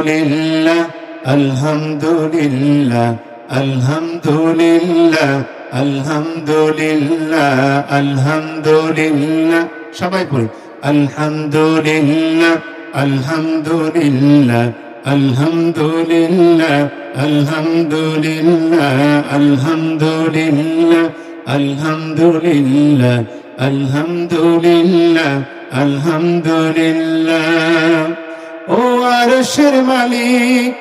لله الحمد لله الحمد لله الحمد لله الحمد لله সবাই পড়ি আলহামদুলিল্লাহ আলহামদুলিল্লাহ আলহামদুলিল্লাহ আলহামদুলিল্লাহ আলহামদুলিল্লাহ আলহামদুলিল্লাহ আলহামদুলিল্লাহ আলহামদুলিল্লাহ ও আরশের মালিক,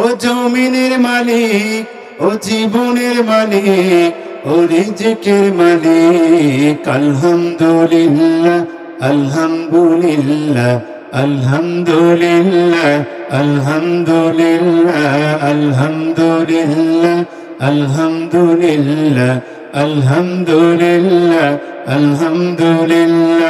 ও জমিনের মালিক, ও জীবনের মালিক, ও রিজিকের মালিক। আলহামদুলিল্লাহ আলহামদুলিল্লাহ আলহামদুলিল্লাহ আলহামদুলিল্লাহ আলহামদুলিল্লাহ আলহামদুলিল্লাহ আলহামদুলিল্লাহ আলহামদুলিল্লাহ।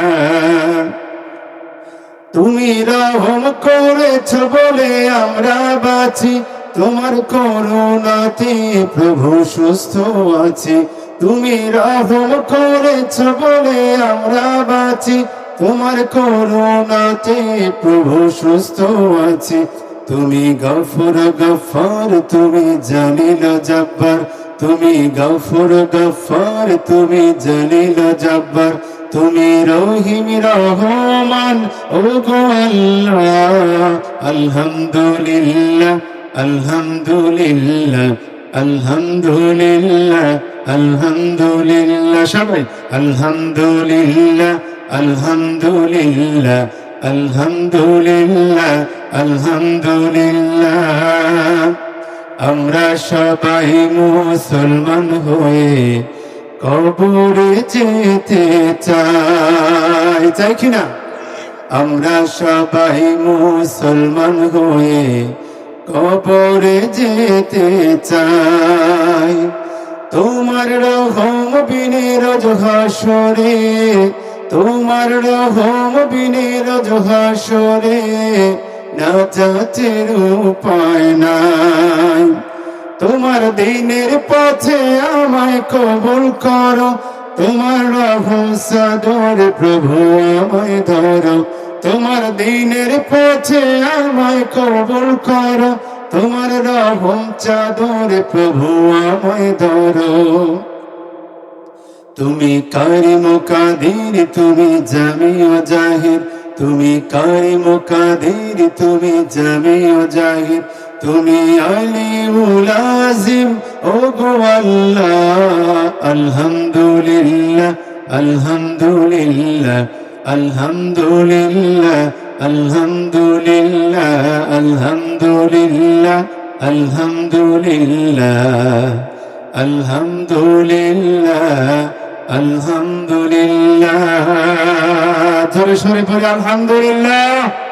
তুমি রহম করেছ বলে আমরা বাঁচি। তোমার করুণাতে প্রভু সুস্থ আছি। তুমি রহম করেছ বলে আমরা বাঁচি। তোমার করুণাতে প্রভু সুস্থ আছি। তুমি গফর গফর, তুমি জালিল, জব্বার। তুমি গফর গফর, তুমি জালিল, জব্বার। তুমি রহিম রহমান, ও আলহামদুলিল্লাহ আলহামদুলিল্লাহ আলহামদুলিল্লাহ আলহামদুলিল্লাহ, সবাই, আলহামদুলিল্লাহ আলহামদুলিল্লাহ আলহামদুলিল্লাহ আলহামদুলিল্লাহ। আমরা সবাই মুসলমান হয়ে কবরে যেতে চাই। চাই কিনা আমরা সবাই মুসলমান হয়ে কবরে যেতে চাই। তোমার রহম বিনে রজ হাসরে, তোমার রহম বিনে রজ হাসরে না যাচের উপায় নাই। তোমার দিনের পথে আমায় কবুল করো। তোমার সাদর প্রভু আমায় ধরো। তোমার দিনের পথে আমায় কবুল করো। তোমার রহম চাদর প্রভু আমায় ধরো। তুমি কারিম কাদির তুমি জামিও জাহির। তুমি কারিম কাদির তুমি জামিও জাহির। তুমি আলিমুল আজিম ও গো আল্লাহ, আলহামদুলিল্লাহ আলহামদুলিল্লাহ আলহামদুলিল্লাহ আলহামদুলিল্লাহ আলহামদুলিল্লাহ আলহামদুলিল্লাহ আলহামদুলিল্লাহ আলহামদুলিল্লাহ। জোরে সরে পড়ে আলহামদুলিল্লাহ।